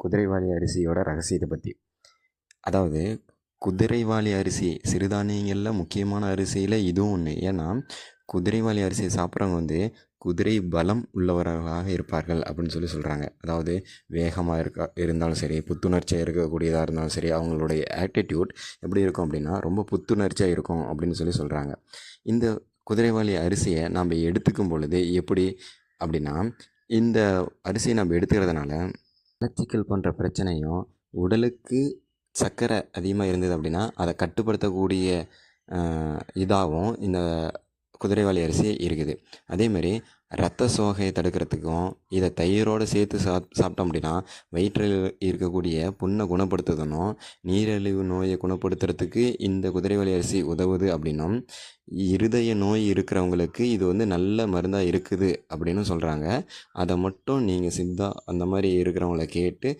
குதிரைவாளி அரிசியோட ரகசியத்தை பற்றி அதாவது குதிரைவாளி அரிசி சிறுதானியங்களில் முக்கியமான அரிசியில் இதுவும் ஒன்று ஏன்னா குதிரைவாலி அரிசியை சாப்பிட்றவங்க வந்து குதிரை பலம் உள்ளவர்களாக இருப்பார்கள் அப்படின்னு சொல்லி சொல்கிறாங்க அதாவது வேகமாக இருக்க இருந்தாலும் சரி புத்துணர்ச்சியாக இருக்கக்கூடியதாக இருந்தாலும் சரி அவங்களுடைய ஆட்டிடியூட் எப்படி இருக்கும் அப்படின்னா ரொம்ப புத்துணர்ச்சியாக இருக்கும் அப்படின்னு சொல்லி சொல்கிறாங்க இந்த குதிரைவாலி அரிசியை நாம் எடுத்துக்கும் பொழுது எப்படி அப்படின்னா இந்த அரிசியை நம்ம எடுத்துக்கிறதுனால மலச்சிக்கல் போன்ற பிரச்சனையும் உடலுக்கு சர்க்கரை அதிகமாக இருந்தது அப்படின்னா அதை கட்டுப்படுத்தக்கூடிய இதாகவும் இந்த குதிரைவாலி அரிசி இருக்குது. அதேமாரி ரத்த சோகையை தடுக்கிறதுக்கும் இதை தயிரோடு சேர்த்து சாப் சாப்பிட்டோம் அப்படின்னா வயிற்றில் இருக்கக்கூடிய புண்ணை குணப்படுத்துதனும் நீரிழிவு நோயை குணப்படுத்துறதுக்கு இந்த குதிரைவாளி அரிசி உதவுது அப்படின்னும் இருதய நோய் இருக்கிறவங்களுக்கு இது வந்து நல்ல மருந்தாக இருக்குது அப்படின்னு சொல்கிறாங்க அதை மட்டும் நீங்கள் சித்தா அந்த மாதிரி இருக்கிறவங்கள கேட்டு